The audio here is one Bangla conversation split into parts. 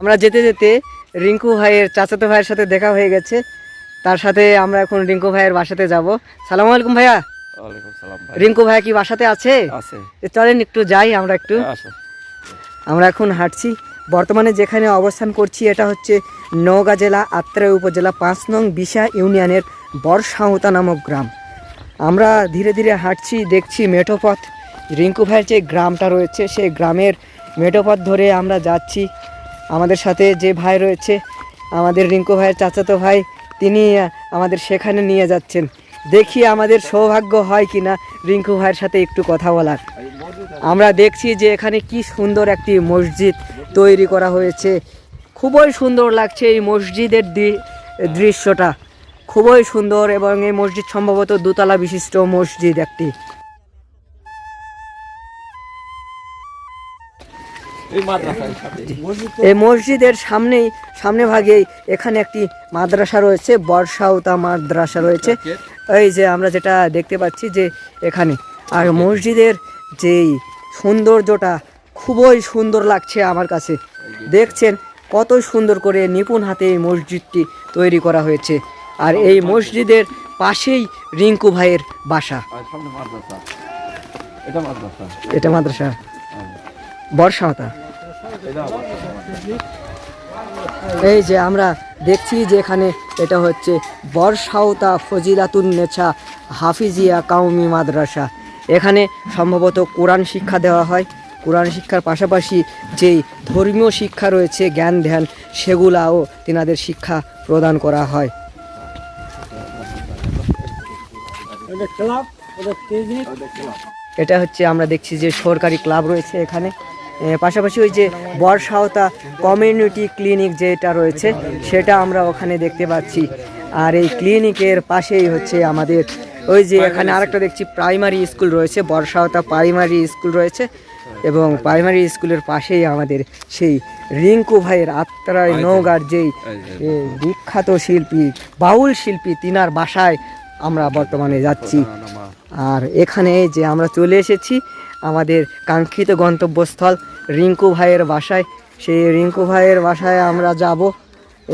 আমরা যেতে যেতে রিঙ্কু ভাইয়ের চাচাতো ভাইয়ের সাথে দেখা হয়ে গেছে। তার সাথে আমরা এখন রিঙ্কু ভাইয়ের বাসাতে যাব। সালাম আলাইকুম ভাইয়া। রিঙ্কু ভাইয়া কি বাসাতে আছে? আছে। চলেন একটু যাই আমরা একটু। আমরা এখন হাঁটছি। বর্তমানে যেখানে অবস্থান করছি এটা হচ্ছে নওগাঁ জেলা আত্রাই উপজেলা পাঁচ নং বিশা ইউনিয়নের বর্ষাহতা নামক গ্রাম। আমরা ধীরে ধীরে হাঁটছি দেখছি মেঠোপথ। রিঙ্কু ভাইয়ের যে গ্রামটা রয়েছে সেই গ্রামের মেঠোপথ ধরে আমরা যাচ্ছি। আমাদের সাথে যে ভাই রয়েছে, আমাদের রিঙ্কু ভাইয়ের চাচাতো ভাই, তিনি আমাদের সেখানে নিয়ে যাচ্ছেন। দেখি আমাদের সৌভাগ্য হয় কিনা রিঙ্কু ভাইয়ের সাথে একটু কথা বলার। আমরা দেখছি যে এখানে কি সুন্দর একটি মসজিদ তৈরি করা হয়েছে। খুবই সুন্দর লাগছে এই মসজিদের দৃশ্যটা। খুবই সুন্দর এবং এই মসজিদ সম্ভবত দোতলা বিশিষ্ট মসজিদ একটি। এই মসজিদের সামনেই সামনে ভাগেই এখানে একটি মাদ্রাসা রয়েছে বর্ষাওতা মাদ্রাসা রয়েছে। এই যে আমরা যেটা দেখতে পাচ্ছি যে এখানে। আর মসজিদের যেই সৌন্দর্যটা খুবই সুন্দর লাগছে আমার কাছে। দেখছেন কত সুন্দর করে নিপুণ হাতে এই মসজিদটি তৈরি করা হয়েছে। আর এই মসজিদের পাশেই রিঙ্কু ভাইয়ের বাসা। মাদ্রাসা। এটা মাদ্রাসা। বর্ষাওতা এই যে আমরা দেখছি যে এখানে এটা হচ্ছে বর্ষাওতা ফজিলাতুন নেছা হাফিজিয়া কাউমি মাদ্রাসা। এখানে সম্ভবত কোরআন শিক্ষা দেওয়া হয়। কোরআন শিক্ষার পাশাপাশি যেই ধর্মীয় শিক্ষা রয়েছে জ্ঞান ধ্যান সেগুলাও তিনাদের শিক্ষা প্রদান করা হয়। এটা হচ্ছে আমরা দেখছি যে সরকারি ক্লাব রয়েছে এখানে। পাশাপাশি ওই যে বর্ষাওতা কমিউনিটি ক্লিনিক যেটা রয়েছে সেটা আমরা ওখানে দেখতে পাচ্ছি। আর এই ক্লিনিকের পাশেই হচ্ছে আমাদের ওই যে এখানে আরেকটা দেখছি প্রাইমারি স্কুল রয়েছে বর্ষাওতা প্রাইমারি স্কুল রয়েছে এবং প্রাইমারি স্কুলের পাশেই আমাদের সেই রিঙ্কু ভাইয়ের আত্রায় নৌগার যেই বিখ্যাত শিল্পী বাউল শিল্পী তিনার বাসায় আমরা বর্তমানে যাচ্ছি। আর এখানে যে আমরা চলে এসেছি আমাদের কাঙ্ক্ষিত গন্তব্যস্থল রিঙ্কু ভাইয়ের বাসায়। সেই রিঙ্কু ভাইয়ের বাসায় আমরা যাব।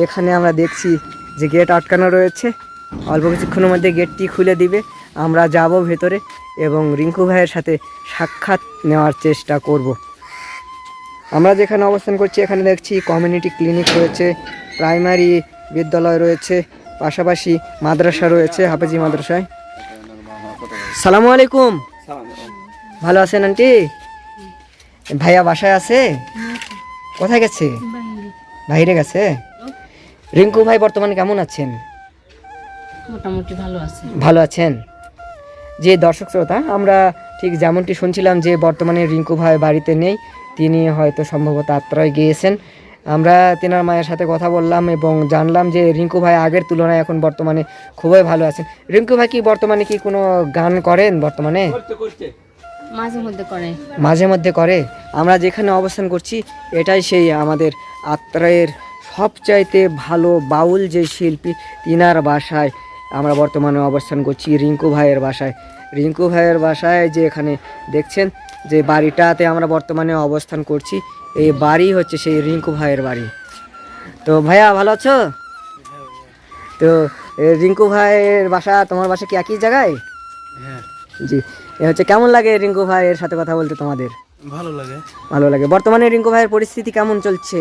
এখানে আমরা দেখছি যে গেট আটকানো রয়েছে। অল্প কিছুক্ষণের মধ্যে গেটটি খুলে দিবে। আমরা যাব ভেতরে এবং রিঙ্কু ভাইয়ের সাথে সাক্ষাৎ নেওয়ার চেষ্টা করব। আমরা যেখানে অবস্থান করছি, এখানে দেখছি কমিউনিটি ক্লিনিক রয়েছে প্রাইমারি বিদ্যালয় রয়েছে, পাশাপাশি মাদ্রাসা রয়েছে, হাফেজি মাদ্রাসায়। সালামু আলাইকুম। ভালো আছেন আন্টি? ভাইয়া বাসায় আছে? কোথায় গেছে? বাইরে গেছে? রিঙ্কু ভাই বর্তমানে কেমন আছেন? মোটামুটি ভালো আছে। ভালো আছেন? যে দর্শক শ্রোতা আমরা ঠিক যেমনটি শুনছিলাম যে বর্তমানে রিঙ্কু ভাই বাড়িতে নেই তিনি হয়তো সম্ভবত আত্রায় গিয়েছেন। আমরা তেনার মায়ের সাথে কথা বললাম এবং জানলাম যে রিঙ্কু ভাই আগের তুলনায় এখন বর্তমানে খুবই ভালো আছেন। রিঙ্কু ভাই কি বর্তমানে কি কোনো গান করেন বর্তমানে? মাঝে মধ্যে করে। মাঝে মধ্যে করে। আমরা যেখানে অবস্থান করছি এটাই সেই আমাদের আত্রায়ের সবচাইতে ভালো বাউল যে শিল্পী তিনার বাসায় আমরা বর্তমানে অবস্থান করছি রিঙ্কু ভাইয়ের বাসায়। রিঙ্কু ভাইয়ের বাসায় যে এখানে দেখছেন যে বাড়িটাতে আমরা বর্তমানে অবস্থান করছি এই বাড়ি হচ্ছে সেই রিঙ্কু ভাইয়ের বাড়ি। তো ভাইয়া ভালো আছো? তো রিঙ্কু ভাইয়ের বাসা তোমার বাসা কি একই জায়গায়? হ্যাঁ। জি। এ হচ্ছে কেমন লাগে রিঙ্কু ভাইয়ের সাথে কথা বলতে তোমাদের? ভালো লাগে। ভালো লাগে। বর্তমানে রিঙ্কু ভাইয়ের পরিস্থিতি কেমন চলছে?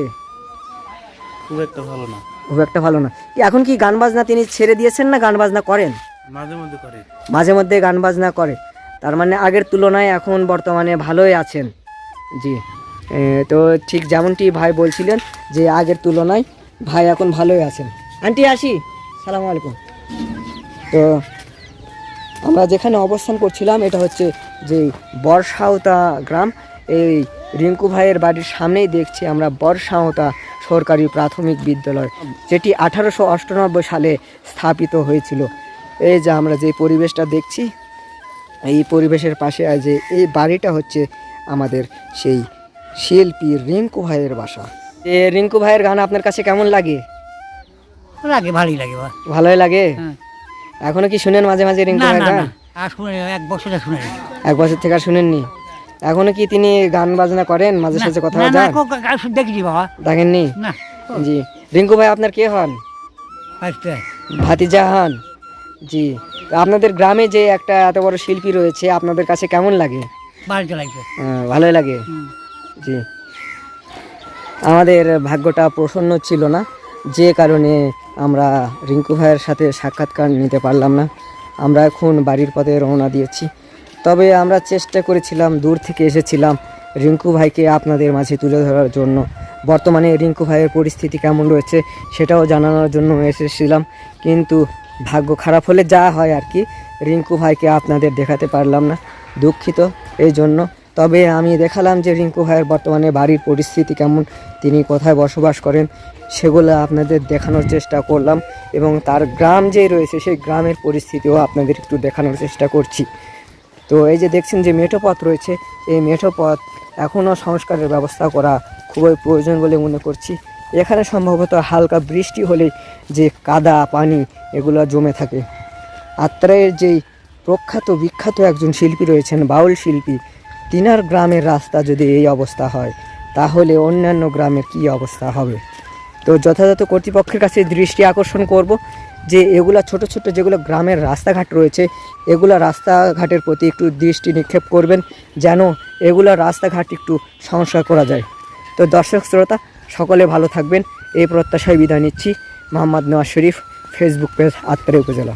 খুব একটা ভালো না। খুব একটা ভালো না। কি এখন কি গান বাজনা তিনি ছেড়ে দিয়েছেন না গান বাজনা করেন? মাঝে মধ্যে করে। মাঝে মধ্যে গান বাজনা করে। তার মানে আগের তুলনায় এখন বর্তমানে ভালোই আছেন। জি। তো ঠিক যেমনটি ভাই বলছিলেন যে আগের তুলনায় ভাই এখন ভালোই আছেন। আন্টি আসি। সালামু আলাইকুম। তো আমরা যেখানে অবস্থান করছিলাম এটা হচ্ছে যে বর্ষাওতা গ্রাম। এই রিঙ্কু ভাইয়ের বাড়ির সামনেই দেখছি আমরা বর্ষাওতা সরকারি প্রাথমিক বিদ্যালয় যেটি আঠারোশো অষ্টানব্বই সালে স্থাপিত হয়েছিল। এই যে আমরা যে পরিবেশটা দেখছি এই পরিবেশের পাশে যে এই বাড়িটা হচ্ছে আমাদের সেই শিল্পী রিঙ্কু ভাইয়ের বাসা। এ রিঙ্কু ভাইয়ের গান আপনার কাছে কেমন লাগে? লাগে ভালোই লাগে ভালোই লাগে? হ্যাঁ। এখনও কি শুনেন মাঝে মাঝে রিঙ্কু না ভাইয়ের গান আর শুনে এক বছরে শুনে এক বছর থেকে আর শুনেননি। এখনও কি তিনি গান বাজনা করেন? মাঝে সাঝে কথা যান বাবা। দেখেননি? জি। রিঙ্কু ভাই আপনার কে হন? আচ্ছা। ভাতিজা হন? জি। আপনাদের গ্রামে যে একটা এত বড় শিল্পী রয়েছে আপনাদের কাছে কেমন লাগে? বাড়িতে ভালোই লাগে। জি। আমাদের ভাগ্যটা প্রসন্ন ছিল না। যে কারণে আমরা রিঙ্কু ভাইয়ের সাথে সাক্ষাৎকার নিতে পারলাম না। আমরা এখন বাড়ির পথে রওনা দিয়েছি। তবে আমরা চেষ্টা করেছিলাম, দূর থেকে এসেছিলাম রিঙ্কু ভাইকে আপনাদের মাঝে তুলে ধরার জন্য। বর্তমানে রিঙ্কু ভাইয়ের পরিস্থিতি কেমন রয়েছে সেটাও জানানোর জন্য এসেছিলাম। কিন্তু ভাগ্য খারাপ হলে যা হয় আর কি, রিঙ্কু ভাইকে আপনাদের দেখাতে পারলাম না। দুঃখিত, এই জন্য তবে আমি দেখালাম যে রিঙ্কু ভাইয়ের বর্তমানে বাড়ির পরিস্থিতি কেমন, তিনি কোথায় বসবাস করেন, সেগুলো আপনাদের দেখানোর চেষ্টা করলাম এবং তার গ্রাম যে রয়েছে সেই গ্রামের পরিস্থিতিও আপনাদের একটু দেখানোর চেষ্টা করছি। তো এই যে দেখছেন যে মেঠো পথ রয়েছে, এই মেঠো পথ এখনও সংস্কারের ব্যবস্থা করা খুবই প্রয়োজন বলে মনে করছি। এখানে সম্ভবত হালকা বৃষ্টি হলেই যে কাদা, পানি এগুলো জমে থাকে। আত্রায়ের যেই প্রখ্যাত, বিখ্যাত একজন শিল্পী রয়েছেন, বাউল শিল্পী তিনার গ্রামের রাস্তা যদি এই অবস্থা হয়, তাহলে অন্যান্য গ্রামের কী অবস্থা হবে? তো যথাযথ কর্তৃপক্ষের কাছে দৃষ্টি আকর্ষণ করব যে এগুলা ছোট ছোট যেগুলো গ্রামের রাস্তাঘাট রয়েছে, এগুলা রাস্তাঘাটের প্রতি একটু দৃষ্টি নিক্ষেপ করবেন যেন এগুলা রাস্তাঘাট একটু সংস্কার করা যায়। তো দর্শক শ্রোতা, সকলে ভালো থাকবেন। এই প্রত্যাশায় বিদায় নিচ্ছি। মোহাম্মদ নওয়াজ শরীফ ফেসবুক পেজ আত্মারে উপজেলা।